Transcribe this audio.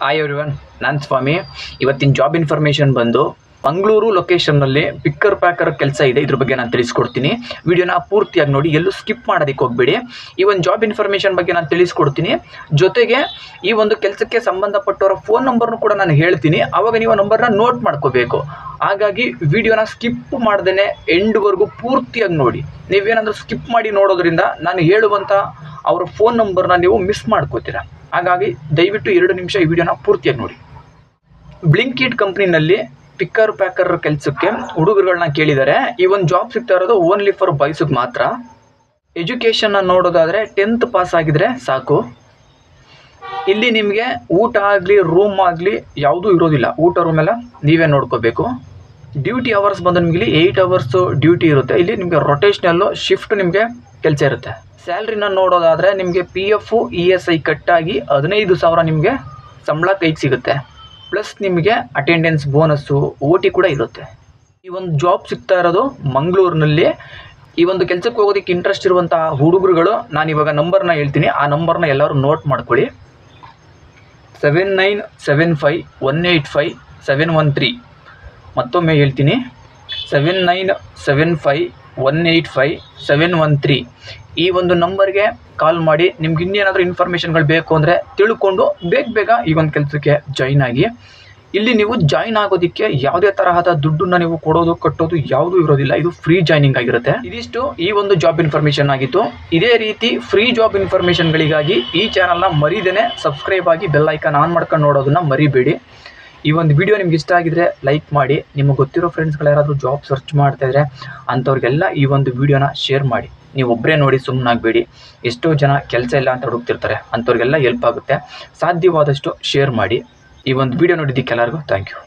Hi everyone ನಾನು ಸ್ವಾಮಿ. ಇವತ್ತಿನ job information ಬಂದು ಮಂಗಳೂರು ಲೊಕೇಶನ್ನಲ್ಲಿ ಪಿಕ್ಕರ್ ಪ್ಯಾಕರ್ ಕೆಲಸ ಇದೆ. ಇದ್ರ ಬಗ್ಗೆ ನಾನು ತಿಳಿಸ್ಕೊಡ್ತೀನಿ. ವಿಡಿಯೋನ ಪೂರ್ತಿಯಾಗಿ ನೋಡಿ. ಎಲ್ಲೂ ಸ್ಕಿಪ್ ಮಾಡೋದಕ್ಕೆ ಹೋಗಬೇಡಿ. ಈ ಒಂದು ಜಾಬ್ ಇನ್ಫಾರ್ಮೇಷನ್ ಬಗ್ಗೆ ನಾನು ತಿಳಿಸ್ಕೊಡ್ತೀನಿ. ಜೊತೆಗೆ ಈ ಒಂದು ಕೆಲಸಕ್ಕೆ ಸಂಬಂಧಪಟ್ಟವರ ಫೋನ್ ನಂಬರ್ನು ಕೂಡ ನಾನು ಹೇಳ್ತೀನಿ. ಆವಾಗ ನೀವು ನಂಬರ್ನ ನೋಟ್ ಮಾಡ್ಕೋಬೇಕು. ಹಾಗಾಗಿ ವಿಡಿಯೋನ ಸ್ಕಿಪ್ ಮಾಡ್ದೇ ಎಂಡ್ವರೆಗೂ ಪೂರ್ತಿಯಾಗಿ ನೋಡಿ. ನೀವೇನಾದರೂ ಸ್ಕಿಪ್ ಮಾಡಿ ನೋಡೋದ್ರಿಂದ ನಾನು ಹೇಳುವಂಥ ಅವರ ಫೋನ್ ನಂಬರ್ನ ನೀವು ಮಿಸ್ ಮಾಡ್ಕೋತೀರಾ. ಹಾಗಾಗಿ ದಯವಿಟ್ಟು ಎರಡು ನಿಮಿಷ ಈ ವಿಡಿಯೋನ ಪೂರ್ತಿಯಾಗಿ ನೋಡಿ. ಬ್ಲಿಂಕಿಟ್ ಕಂಪ್ನಿನಲ್ಲಿ ಪಿಕ್ಕರ್ ಪ್ಯಾಕರ್ ಕೆಲಸಕ್ಕೆ ಹುಡುಗರುಗಳನ್ನ ಕೇಳಿದ್ದಾರೆ ಈ ಒಂದು ಜಾಬ್ ಸಿಗ್ತಾ ಇರೋದು ಓನ್ಲಿ ಫಾರ್ ಬಾಯ್ಸಿಗೆ ಮಾತ್ರ. ಎಜುಕೇಷನ್ನ ನೋಡೋದಾದರೆ ಟೆಂತ್ ಪಾಸ್ ಆಗಿದ್ರೆ ಸಾಕು. ಇಲ್ಲಿ ನಿಮಗೆ ಊಟ ಆಗಲಿ ರೂಮ್ ಆಗಲಿ ಯಾವುದೂ ಇರೋದಿಲ್ಲ. ಊಟ ರೂಮ್ ಎಲ್ಲ ನೀವೇ ನೋಡ್ಕೋಬೇಕು. ಡ್ಯೂಟಿ ಅವರ್ಸ್ ಬಂದು ನಿಮಗೆ ಇಲ್ಲಿ ಏಯ್ಟ್ ಅವರ್ಸು ಡ್ಯೂಟಿ ಇರುತ್ತೆ. ಇಲ್ಲಿ ನಿಮಗೆ ರೊಟೇಷ್ನಲ್ಲು ಶಿಫ್ಟ್ ನಿಮಗೆ ಕೆಲಸ ಇರುತ್ತೆ. ಸ್ಯಾಲ್ರಿನ ನೋಡೋದಾದರೆ ನಿಮಗೆ P F E S I ಕಟ್ಟಾಗಿ ಹದಿನೈದು ಸಾವಿರ ನಿಮಗೆ ಸಂಬಳ ಕೈಗೆ ಸಿಗುತ್ತೆ. ಪ್ಲಸ್ ನಿಮಗೆ ಅಟೆಂಡೆನ್ಸ್ ಬೋನಸ್ಸು ಓ ಟಿ ಕೂಡ ಇರುತ್ತೆ. ಈ ಒಂದು ಜಾಬ್ ಸಿಗ್ತಾ ಇರೋದು ಮಂಗಳೂರಿನಲ್ಲಿ. ಈ ಒಂದು ಕೆಲಸಕ್ಕೆ ಹೋಗೋದಕ್ಕೆ ಇಂಟ್ರೆಸ್ಟ್ ಇರುವಂಥ ಹುಡುಗರುಗಳು, ನಾನು ಇವಾಗ ನಂಬರ್ನ ಹೇಳ್ತೀನಿ. ಆ ನಂಬರ್ನ ಎಲ್ಲರೂ ನೋಟ್ ಮಾಡ್ಕೊಳ್ಳಿ. Seven nine seven five one eight five seven one three ಮತ್ತೊಮ್ಮೆ ಹೇಳ್ತೀನಿ. Seven nine seven five one eight five seven one three ಈ ಒಂದು ನಂಬರ್ಗೆ ಕಾಲ್ ಮಾಡಿ ನಿಮ್ಗೆ ಇನ್ನೇನಾದರೂ ಇನ್ಫಾರ್ಮೇಷನ್ಗಳು ಬೇಕು ಅಂದರೆ ತಿಳ್ಕೊಂಡು ಬೇಗ ಬೇಗ ಈ ಒಂದು ಕೆಲಸಕ್ಕೆ ಜಾಯ್ನ್ ಆಗಿ. ಇಲ್ಲಿ ನೀವು ಜಾಯ್ನ್ ಆಗೋದಕ್ಕೆ ಯಾವುದೇ ತರಹದ ದುಡ್ಡನ್ನ ನೀವು ಕೊಡೋದು, ಕಟ್ಟೋದು ಯಾವುದೂ ಇರೋದಿಲ್ಲ. ಇದು ಫ್ರೀ ಜಾಯ್ನಿಂಗ್ ಆಗಿರುತ್ತೆ. ಇದಿಷ್ಟು ಈ ಒಂದು ಜಾಬ್ ಇನ್ಫಾರ್ಮೇಷನ್ ಆಗಿತ್ತು. ಇದೇ ರೀತಿ ಫ್ರೀ ಜಾಬ್ ಇನ್ಫಾರ್ಮೇಷನ್ಗಳಿಗಾಗಿ ಈ ಚಾನಲ್ನ ಮರಿದೇನೆ ಸಬ್ಸ್ಕ್ರೈಬ್ ಆಗಿ ಬೆಲ್ ಐಕಾನ್ ಆನ್ ಮಾಡ್ಕೊಂಡು ನೋಡೋದನ್ನ ಮರಿಬೇಡಿ. ಈ ಒಂದು ವಿಡಿಯೋ ನಿಮ್ಗೆ ಇಷ್ಟ ಆಗಿದ್ರೆ ಲೈಕ್ ಮಾಡಿ. ನಿಮಗೆ ಗೊತ್ತಿರೋ ಫ್ರೆಂಡ್ಸ್ಗಳು ಯಾರಾದರೂ ಜಾಬ್ ಸರ್ಚ್ ಮಾಡ್ತಾ ಇದ್ರೆ ಅಂಥವ್ರಿಗೆಲ್ಲ ಈ ಒಂದು ವಿಡಿಯೋನ ಶೇರ್ ಮಾಡಿ. ನೀವು ಒಬ್ಬರೇ ನೋಡಿ ಸುಮ್ಮನಾಗಬೇಡಿ ಎಷ್ಟೋ ಜನ ಕೆಲಸ ಇಲ್ಲ ಅಂತ ಹುಡುಕ್ತಿರ್ತಾರೆ. ಅಂಥವ್ರಿಗೆಲ್ಲ ಹೆಲ್ಪ್ ಆಗುತ್ತೆ. ಸಾಧ್ಯವಾದಷ್ಟು ಶೇರ್ ಮಾಡಿ. ಈ ಒಂದು ವಿಡಿಯೋ ನೋಡಿದ್ದಕ್ಕೆ ಎಲ್ಲರಿಗೂ ಥ್ಯಾಂಕ್ ಯು